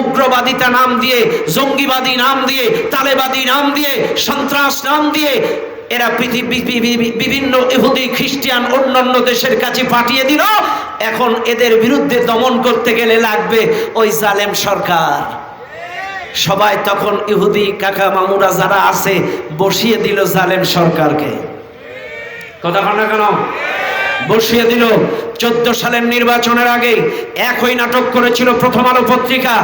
উগ্রবাদিতা নাম দিয়ে, জঙ্গিবাদী নাম দিয়ে, তালেবাদী নাম দিয়ে, সন্ত্রাস নাম দিয়ে এরা পৃথিবী বিভিন্ন ইহুদি খ্রিস্টান অন্যান্য দেশের কাছে পাঠিয়ে দিল। এখন এদের বিরুদ্ধে দমন করতে গেলে লাগবে ওই জালেম সরকার। সবাই তখন ইহুদি কাকা মামুরা যারা আছে, বসিয়ে দিল জালেম সরকারকে। কথা কন কেন? বসিয়ে দিল। চোদ্দ সালের নির্বাচনের আগে একই নাটক করেছিল প্রথম আলো পত্রিকা।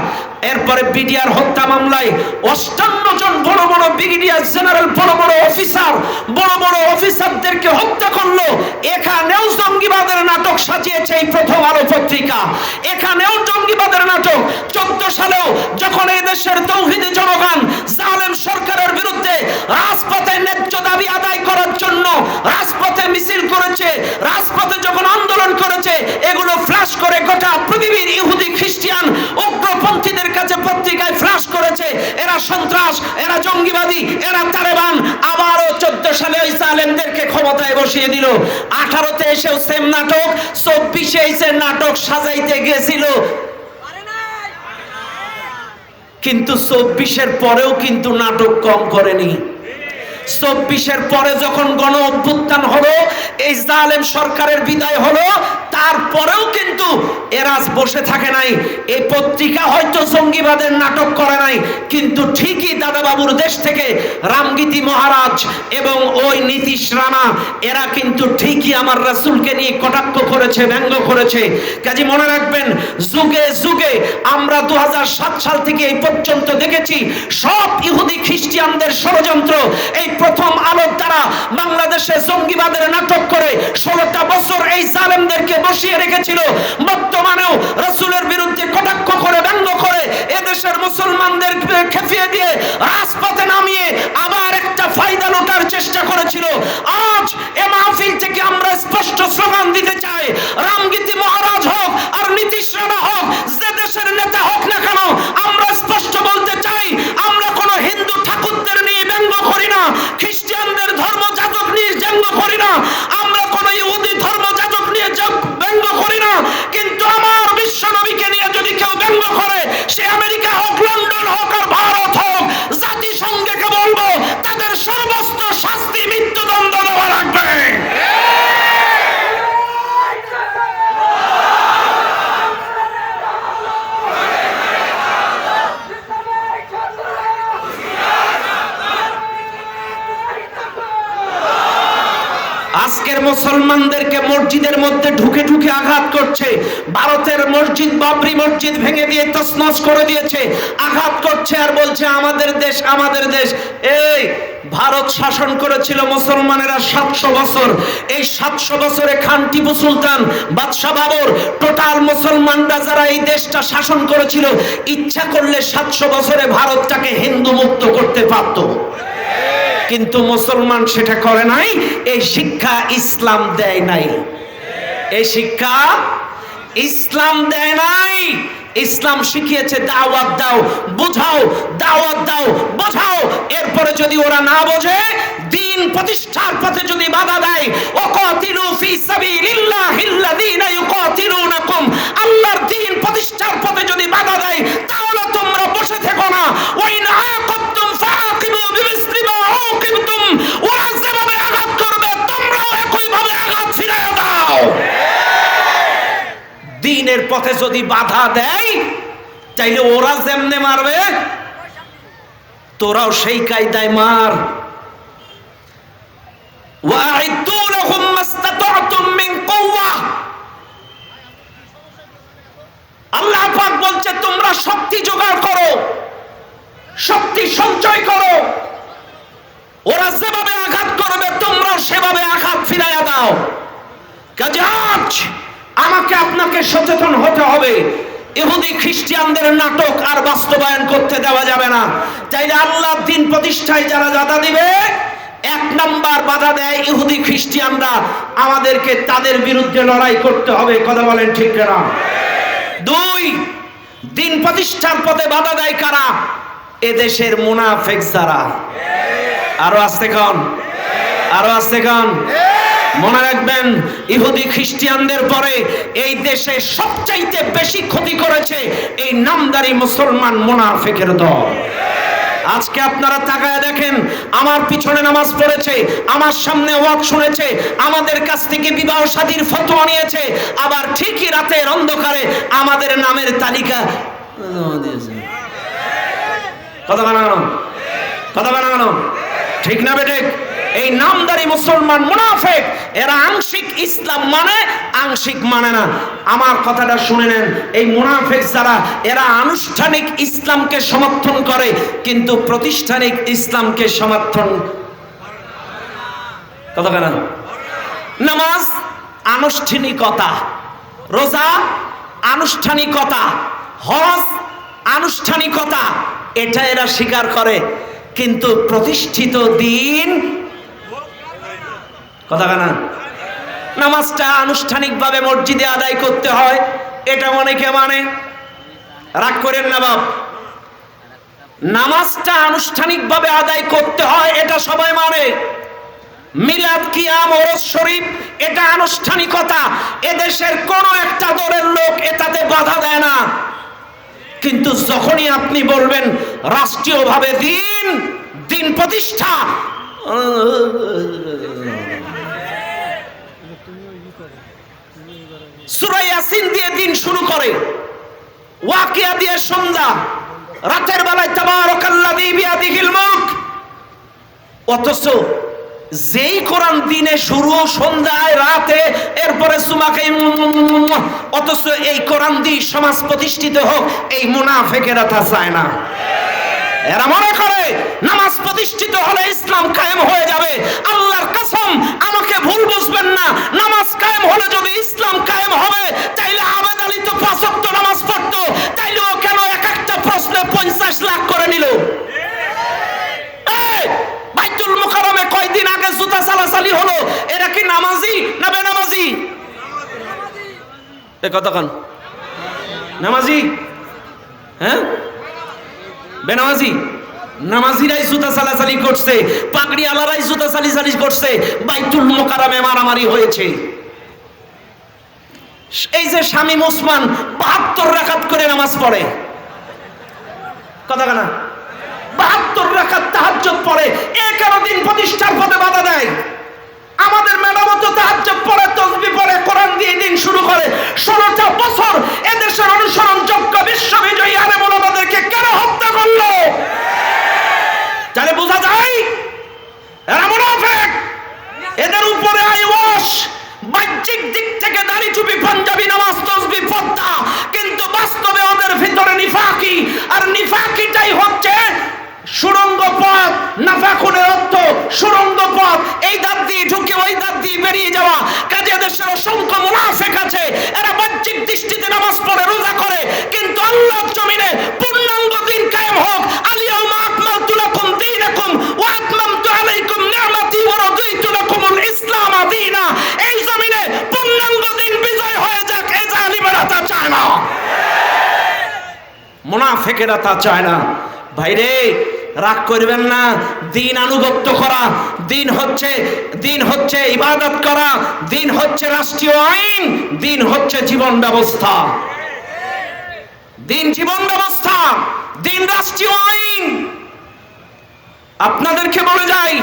এরপরে বিডিআর হত্যা মামলায় অষ্টান্ন জন বড় বড় ব্রিগেডিয়ার জেনারেল, বড় বড় অফিসার, বড় বড় অফিসারদেরকে হত্যা করল। এখানেও জঙ্গিবাদের নাটক সাজিয়েছে এই প্রথম আলো পত্রিকা। এখানেও জঙ্গিবাদের নাটক। চোদ্দ সালেও যখন এই দেশের তৌহিদি জনগণ জালেম সরকারের বিরুদ্ধে রাজপথে ন্যায্য দাবি আদায় করার জন্য রাজপথে মিছিল করেছে, রাজপথে যখন আন্দোলন করেছে, এগুলো ফ্ল্যাশ করে গোটা পৃথিবীর ইহুদি খ্রিস্টান উগ্রপন্থীদের কাছে পত্রিকায় ফ্ল্যাশ করেছে। এরা সন্ত্রাস, এরা জঙ্গিবাদী, এরা তালেবান। আবারও চোদ্দ সালে ওই জালেমদেরকে ক্ষমতায় বসিয়ে দিল। আঠারোতে এসেও সেম নাটক, চব্বিশে এসে নাটক সাজাইতে গেছিল কিন্তু চব্বিশের পরেও কিন্তু নাটক কম করেনি। চব্বিশের পরে যখন গণ অভ্যুত্থান হলো, এই জালেম সরকারের বিদায় হলো, তারপরেও কিন্তু এরাজ বসে থাকে নাই। এই পত্রিকা হয়তো জঙ্গিবাদের নাটক করে নাই, কিন্তু ঠিকই দাদাবাবুর দেশ থেকে রামগীতি মহারাজ এবং ওই নীতিশ রানা, এরা কিন্তু ঠিকই আমার রাসুলকে নিয়ে কটাক্ষ করেছে, ব্যঙ্গ করেছে। কাজে মনে রাখবেন, যুগে যুগে আমরা দু হাজার সাত সাল থেকে এই পর্যন্ত দেখেছি, সব ইহুদি খ্রিস্টানদের ষড়যন্ত্র, এই প্রথম আলোর দ্বারা বাংলাদেশে জঙ্গিবাদের নাটক করে ষোলোটা বছর এই জালেমদেরকে বসিয়ে রেখেছিল। বর্তমানেও রসুলের বিরুদ্ধে কটাক্ষ করে, ব্যঙ্গ করে এদেশের মুসলমানদের খেপিয়ে দিয়ে রাজপথে নামিয়ে আবার একটা ফায়দা লোটার চেষ্টা করেছিল। আজ এ মাহফিল থেকে আমরা স্পষ্ট স্লোগান দিতে চাই। মুসলমানদেরকে মসজিদের মধ্যে ঢুকে ঢুকে আঘাত করছে। ভারতের মসজিদ, বাবরি মসজিদ ভেঙে দিয়ে তছনছ করে দিয়েছে। আঘাত করছে আর বলছে, আমাদের দেশ আমাদের দেশ। এই, ভারত শাসন করেছিল মুসলমানেরা সাতশো বছর। এই সাতশো বছরে খান টিপু সুলতান, বাদশাহ বাবর, টোটাল মুসলমানরা যারা এই দেশটা শাসন করেছিল, ইচ্ছা করলে সাতশো বছরে ভারতটাকে হিন্দু মুক্ত করতে পারতো। কিন্তু মুসলমান সেটা করে নাই, এই শিক্ষা ইসলাম দেয় নাই। এই শিক্ষা ইসলাম দেয় নাই। ইসলাম শিখিয়েছে, দাওয়াত দাও, বুঝাও, দাওয়াত দাও, বোঝাও। এরপরে যদি ওরা না বোঝে, দিন প্রতিষ্ঠার পথে যদি বাধা দেয়, ওয়াকাতিলু ফি সাবিলিল্লাহিল্লাযীনা ইউকাতিলুনাকুম। আল্লাহর দিন প্রতিষ্ঠার পথে যদি বাধা দেয়, তাহলে তোমরা বসে থেকো না। ওই না পথে যদি বাধা দেয় চাইলে ওরা যেমনে মারবে, তোরাও সেই কায়দায় মার। বলছে, তোমরা শক্তি জোগাড় করো, শক্তি সঞ্চয় করো। ওরা যেভাবে আঘাত সেভাবে আঘাত ফিরাইয়া দাও। কাজে আমাকে আপনাকে সচেতন হতে হবে। ইহুদি খ্রিস্টানদের নাটক আর বাস্তবায়ন করতে দেওয়া যাবে না। চাইলে আল্লাহ দিন প্রতিষ্ঠায় যারা বাধা দিবে এক নাম্বার বাধা দেয় ইহুদি খ্রিস্টানরা। আমাদেরকে তাদের বিরুদ্ধে লড়াই করতে হবে কথা বলেন ঠিক না দুই দিন প্রতিষ্ঠার পথে বাধা দেয় কারা? এদেশের মুনাফেক যারা। আরও আসতে কন আরও আসতে কন মনে রাখবেন ইহুদি খ্রিস্টানদের পরে এই দেশে সবচাইতে বেশি ক্ষতি করেছে এই নামদারি মুসলমান মোনাফেকের দল। আজকে আপনারা তাকায় দেখেন, আমার পিছনে নামাজ পড়েছে, আমার সামনে ওয়াক শুনেছে, আমাদের কাছ থেকে বিবাহ শাদীর ফতোয়া নিয়েছে, আবার ঠিকই রাতের অন্ধকারে আমাদের নামের তালিকা কথা বানানো কথা বানানো ঠিক না বেটে এই নামদারি মুসলমান মুনাফেক, এরা আংশিক ইসলাম মানে আংশিক মানে না। আমার কথাটা শুনে নেন, এই মুনাফেক যারা, এরা আনুষ্ঠানিক ইসলামকে সমর্থন করে, কিন্তু প্রতিষ্ঠানিক ইসলামকে সমর্থন কথা কেন নামাজ আনুষ্ঠানিকতা, রোজা আনুষ্ঠানিকতা, হজ আনুষ্ঠানিকতা, এটা এরা স্বীকার করে। কিন্তু প্রতিষ্ঠিত দিন কথা কানা। নামাজটা আনুষ্ঠানিকভাবে মসজিদে আদায় করতে হয়, এটা অনেকে মানে? রাগ করেন না বাপ। নামাজটা আনুষ্ঠানিকভাবে আদায় করতে হয়, এটা সবাই মানে। মিলাদ, কিয়াম, ওরস শরীফ, এটা আনুষ্ঠানিকতা। এদেশের কোন একটা দলের লোক এটাতে বাধা দেয় না। কিন্তু যখনই আপনি বলবেন, রাষ্ট্রীয়ভাবে দিন দিন প্রতিষ্ঠা সুরাই ইয়াসিন দিয়ে দিন শুরু করে। ওয়াকিয়া দিয়ে সন্ধ্যা। রাতের বেলায় তাবারাকাল্লাযী বিয়াদিহিল মুলক। অথচ যেই কোরআন দিনে শুরু সন্ধ্যায় রাতে, এরপরে সুমাকে অথচ এই কোরআন দিয়ে সমাজ প্রতিষ্ঠিত হোক, এই মুনাফেকেরা তা চায় না। এরা মনে করে নামাজ প্রতিষ্ঠিত হলে ইসলাম কায়েম হয়ে যাবে। আল্লাহর কসম, আমাকে ভুল বুঝবেন না। নামাজ কায়েম হলে যদি ইসলাম কায়েম হবে, তাইলে আবেদ আলী তো পাঁচ নামাজ পড়তো। তাইলে ও কেন এক একটা প্রশ্নে পঞ্চাশ লাখ করে নিল? বাইতুল মুকাররমে কয়দিন আগে জুতা চালাচালি হলো? এরা কি নামাজি না বেনামাজি? এ কতক্ষণ নামাজি? হ্যাঁ? বেনামাজি? নামাজিরাই জুতা চালাচালি করছে পাগড়ি আলারাই জুতা চালিচালি করছে, বাইতুল মোকারামে মারামারি হয়েছে। এই যে স্বামী মুসমান বাহাত্তর রাখাত করে নামাজ পড়ে। কথা না? বাহাত্তর রাখাত তাহাজ পড়ে এগারো দিন প্রতিষ্ঠার পথে বাধা দেয় আমাদের ম্যাডামও তো তাহাজ্জুদ পড়ে তসবি পড়ে কোরআন দিয়ে দিন শুরু করে ষোলোটা বছর এদেশের অনুসরণ যোগ্য বিশ্ববিজয়ী আরে আমাদেরকে কেন হত্যা করল তাহলে বোঝা যায় এরা মুনাফেক এদের উপরে আইওয়াস বাহ্যিক দিক থেকে দাড়ি টুপি পাঞ্জাবি নামাজ তসবি পদ্মা কিন্তু বাস্তবে ওদের ভিতরে নিফাকি আর নিফাকিটাই হচ্ছে সুরঙ্গ পথ নাফাকুনের অর্থ সুরঙ্গ পথ এই দাঁত দিয়ে ঢুকে ওই দাঁত দিয়ে বেরিয়ে যাওয়া কাজে দেশের অসংখ্য মুনাফেক আছে, এরা বাহ্যিক দৃষ্টিতে নামাজ পড়ে, রোজা করে, কিন্তু আল্লাহ জমিনে পূর্ণাঙ্গ দিন কায়েম হোক। আলিয়াউমা আকমালতু লাকুম দীনাকুম ওয়া আতমামতু আলাইকুম নি'মাতি ওয়া লাকুমুল ইসলাম দীনা এই জমিনে পূর্ণাঙ্গ দিন বিজয় হয়ে যাক তা চায় না। মুনাফেকেরা তা চায় না। ভাইরে, রাগ করবেন না, দিন আনুগত্য করা দিন হচ্ছে দিন হচ্ছে ইবাদত করা, দিন হচ্ছে রাষ্ট্রীয় আইন, দিন হচ্ছে জীবন ব্যবস্থা। দিন জীবন ব্যবস্থা, দিন রাষ্ট্রীয় আইন। আপনাদেরকে বলে যাই,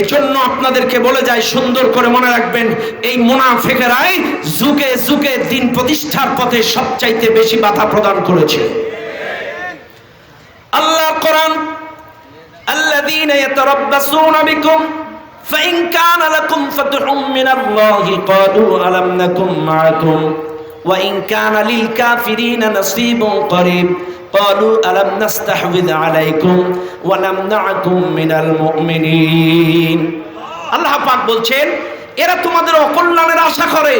এজন্য আপনাদেরকে বলে যাই, সুন্দর করে মনে রাখবেন, এই মুনাফেকেরাই যুগে যুগে দিন প্রতিষ্ঠার পথে সবচাইতে বেশি বাধা প্রদান করেছে। আল্লাহ কোরআন الذين يتربصون بكم فإن كان لكم فتح من الله قالوا ألم نكن معكم وإن كان للكافرين نصيب قريب قالوا ألم نستحوذ عليكم ونمنعكم من المؤمنين আল্লাহ পাক বলছেন এরা তোমাদের অকল্যাণের আশা করে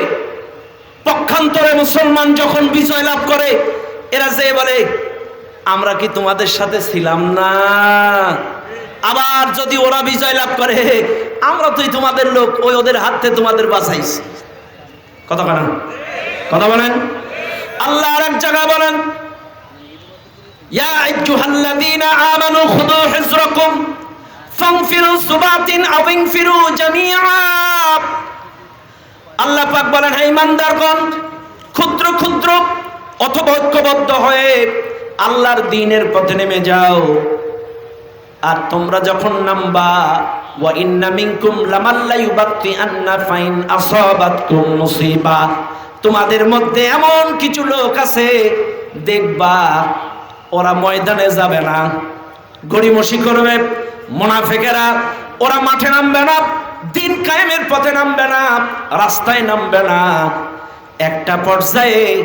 পক্ষান্তরে মুসলমান যখন বিজয় লাভ করে এরা যে বলে আমরা কি তোমাদের সাথে ছিলাম না? আবার যদি ওরা বিজয় লাভ করে, আমরা তুই তোমাদের লোক, ওই ওদের হাত থেকে তোমাদের বাঁচাইছি। কথা বলেন? কথা বলেন? আল্লাহ আর এক জায়গায় বলেন আল্লাহ বলেন ক্ষুদ্র ক্ষুদ্র অথবা ঐক্যবদ্ধ হয়ে আল্লাহর দিনের পথে নেমে যাও। আর তোমরা যখন নামবা, ওয়া ইন্না মিনকুম লামাল্লা ইউবাত্তি আন্না ফাইন আসাবাতকুম মুসিবা। তোমাদের মধ্যে এমন কিছু লোক আছে, দেখবা ওরা ময়দানে যাবে না। গড়িমসি করবে, মোনাফেকেরা ওরা মাঠে নামবে না, দিন কায়েমের পথে নামবে না, রাস্তায় নামবে না। একটা পর্যায়ে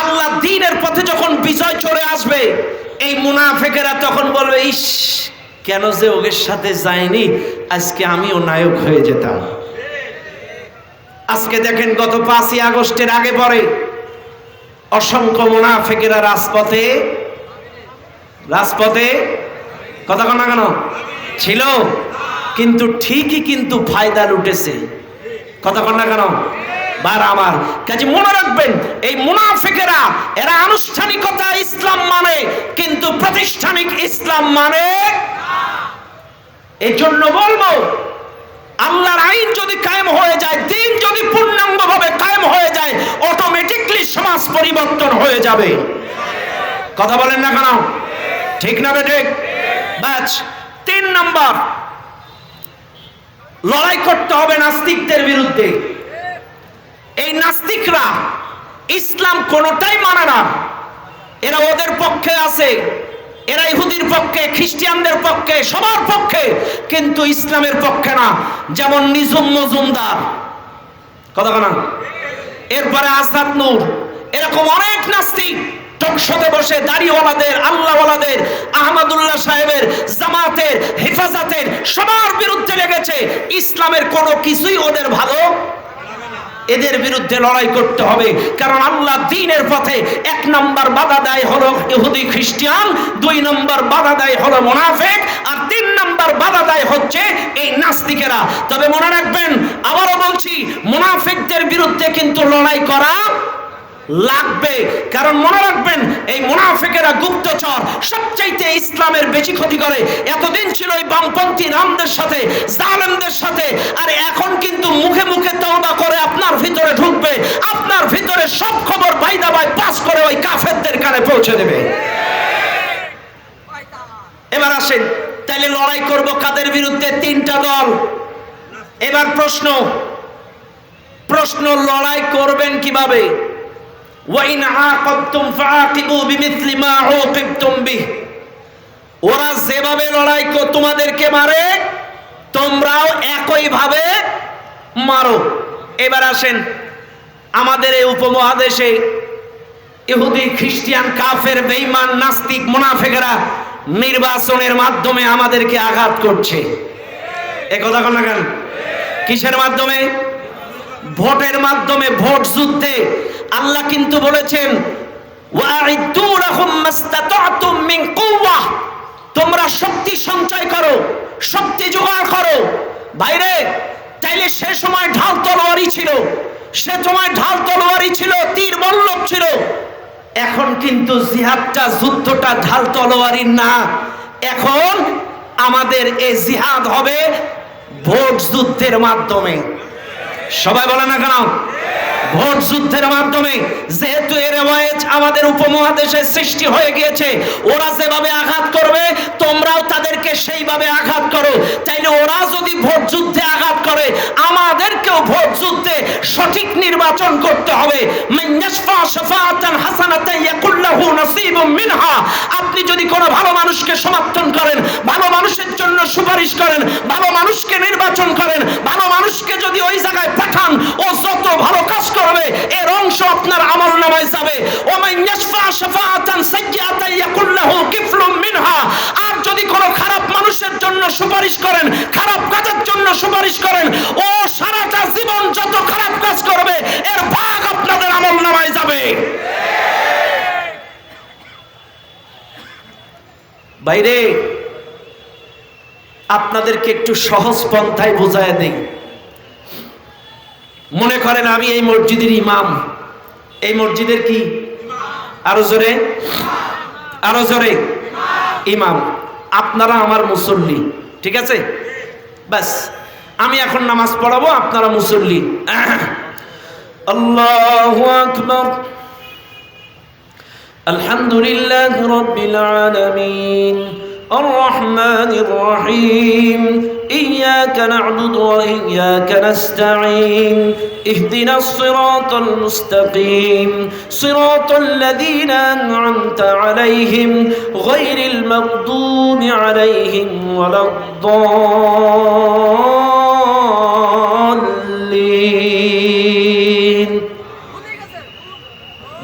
আল্লাহ দ্বীনের পথে যখন বিজয় চলে আসবে, এই মুনাফেকেরা তখন বলবে, ইস, কেন যে ওদের সাথে যায়নি? আজকে আমিও নায়ক হয়ে যেতাম। আজকে দেখেন গত পাঁচই আগস্টের আগে পরে অসংখ্য মুনাফেকেরা রাজপথে রাজপথে কথা কনা কেন? ছিল, কিন্তু ঠিকই কিন্তু ফায়দা লুটেছে। কথা কন কেন? বার আমার। কাজে মনে রাখবেন, এই মুনাফিকেরা, এরা আনুষ্ঠানিকতা ইসলাম মানে কিন্তু প্রাতিষ্ঠানিক ইসলাম মানে এই জন্য বলব, আল্লাহর আইন যদি কায়েম হয়ে যায়, দিন যদি পূর্ণাঙ্গভাবে কায়েম হয়ে যায় অটোমেটিকলি সমাজ পরিবর্তন হয়ে যাবে। কথা বলেন না কেন? ঠিক না বেঠিক ব্যাচ তিন নম্বর, লড়াই করতে হবে নাস্তিকদের বিরুদ্ধে। এই নাস্তিকরা ইসলাম কোনোটাই মানে না। এরা ওদের পক্ষে আছে, এরা ইহুদির পক্ষে, খ্রিস্টানদের পক্ষে, সবার পক্ষে, কিন্তু ইসলামের পক্ষে না। যেমন নিজুম মজুমদার। কথা না এরপরে আসাদ নূর। এরকম অনেক নাস্তিক টকশতে বসে দাড়িওয়ালাদের, আল্লাহওয়ালাদের, আহমদুল্লাহ সাহেবের, জামাতের, হেফাজতের, সবার বিরুদ্ধে লেগেছে। ইসলামের কোনো কিছুই ওদের ভালো এদের বিরুদ্ধে লড়াই করতে হবে। কারণ আল্লাহ দিনের পথে এক নম্বর বাধা দেয় হলো ইহুদি খ্রিস্টান, দুই নম্বর বাধা দেয় হলো মোনাফেক, আর তিন নম্বর বাধা দেয় হচ্ছে এই নাস্তিকেরা। তবে মনে রাখবেন, আবারও বলছি, মোনাফেকদের বিরুদ্ধে কিন্তু লড়াই করা লাগবে। কারণ মনে রাখবেন, এই মুনাফিকেরা গুপ্তচর, সবচাইতে ইসলামের বেশি ক্ষতি করে। এতদিন ছিল এই বামপন্থী রামদের সাথে, জালেমদের সাথে, আর এখন কিন্তু মুখে মুখে তওবা করে আপনার ভিতরে ঢুকবে। আপনার ভিতরে সব খবর বাইদা বাই পাস করে ওই কাফেরদের কানে পৌঁছে দেবে। এবার আসেন, তাইলে লড়াই করব কাদের বিরুদ্ধে? তিনটা দল। এবার প্রশ্ন প্রশ্ন লড়াই করবেন কীভাবে? ওয়াইন আকাবতুম ফাআকিবু বিমিথলি মা উকিবতুম বিহ ওরা যেভাবে লড়াই তোমাদেরকে মারে, তোমরাও একই ভাবে মারো। এবার আসেন আমাদের এই উপমহাদেশে ইহুদি খ্রিস্টান কাফের, বেঈমান, নাস্তিক, মুনাফিকরা নির্বাচনের মাধ্যমে আমাদেরকে আঘাত করছে। এ কথা কেন? কিসের মাধ্যমে? ভোটের মাধ্যমে ভোট যুদ্ধে আল্লাহ কিন্তু বলেছেন তোমরা শক্তি সঞ্চয় করো, শক্তি জোগাড় করো। বাইরে, তাইলে সে সময় ঢাল তলোয়ারি ছিল, সে সময় ঢাল তলোয়ারি ছিল, তীর বল্লভ ছিল। এখন কিন্তু জিহাদটা, যুদ্ধটা ঢাল তলোয়ারির না। এখন আমাদের এই জিহাদ হবে ভোট যুদ্ধের মাধ্যমে। সবাই বলে না কেন? ভোট যুদ্ধের মাধ্যমে যেহেতু এর রেওয়াজ আমাদের উপমহাদেশে সৃষ্টি হয়ে গিয়েছে, ওরা যেভাবে আঘাত করবে, তোমরাও তাদেরকে সেইভাবে আঘাত করো। তাইলে ওরা যদি ভোট যুদ্ধে আঘাত করে, আমাদেরকেও ভোট যুদ্ধে সঠিক নির্বাচন করতে হবে। মান মিনহা। আপনি যদি কোনো ভালো মানুষকে সমর্থন করেন, ভালো মানুষের জন্য সুপারিশ করেন, ভালো মানুষকে নির্বাচন করেন, ভালো মানুষকে যদি ওই জায়গায় পাঠান, ও যত বাইরে, আপনাদেরকে একটু সহজ পন্থায় বোঝায় দেই। মনে করেন আমি এই মসজিদের ইমাম। এই মসজিদের কি? আরও জোরে। আরও জোরে। ইমাম। আপনারা আমার মুসল্লি, ঠিক আছে? ব্যাস, আমি এখন নামাজ পড়াবো, আপনারা মুসল্লি। আল্লাহু আকবার। الحمد لله رب العالمين. الرحمن الرحيم. إياك نعبد وإياك نستعين. اهدنا الصراط المستقيم. صراط الذين أنعمت عليهم غير المغضوب عليهم ولا الضالين.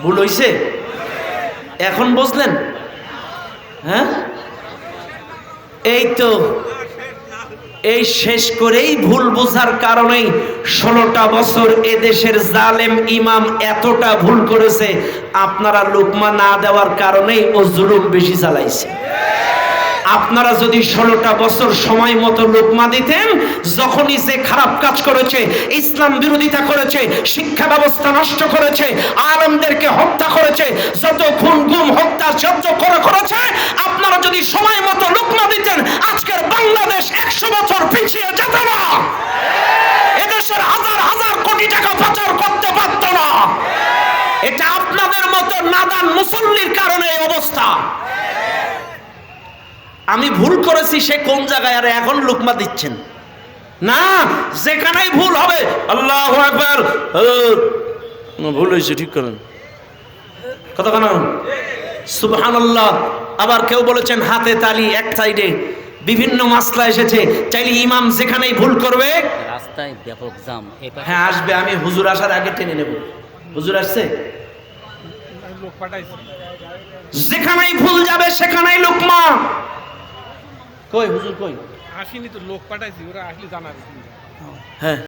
بلويسه এখন বুঝলেন? হ্যাঁ? এই তো এই শেষ করেই ভুল বোঝার কারণেই ষোলোটা বছর এদেশের জালেম ইমাম এতটা ভুল করেছে, আপনারা লুকমা না দেওয়ার কারণেই ও জুলুম বেশি চালাইছে। আপনারা যদি ষোলোটা বছর সময় মতো লোকমা দিতেন, যখনই সে খারাপ কাজ করেছে, ইসলাম বিরোধিতা করেছে, শিক্ষা ব্যবস্থা নষ্ট করেছে, আলমদেরকে হত্যা করেছে, যত খুন, গুম, হত্যা, যত করে করেছে, আপনারা যদি সময় মতো লোকমা দিতেন, আজকের বাংলাদেশ একশো বছর পিছিয়ে যেত না। এদেশের হাজার হাজার কোটি টাকা পাচার করতে পারত না। এটা আপনাদের মতো নাদান মুসল্লির কারণে এই অবস্থা। আমি ভুল করেছি সে কোন জায়গায়? আর এখন লুকমা দিচ্ছেন। না যেখানেই ভুল হবে আল্লাহ একবার ভুল হয়েছে ঠিক করেন। কত কেন? সুবহান আল্লাহ আবার কেউ বলেছেন হাতে তালি এক সাইডে। বিভিন্ন মাসলা এসেছে। চাইলে ইমাম যেখানেই ভুল করবে রাস্তায় ব্যাপক জাম। হ্যাঁ আসবে। আমি হুজুর আসার আগে টেনে নেব। হুজুর আসছে? যেখানেই ভুল যাবে সেখানেই লুকমা। কই হুজুর কই? আসেনি তো লোক পাঠাইছি ওরা আসলে জানাবে। হ্যাঁ।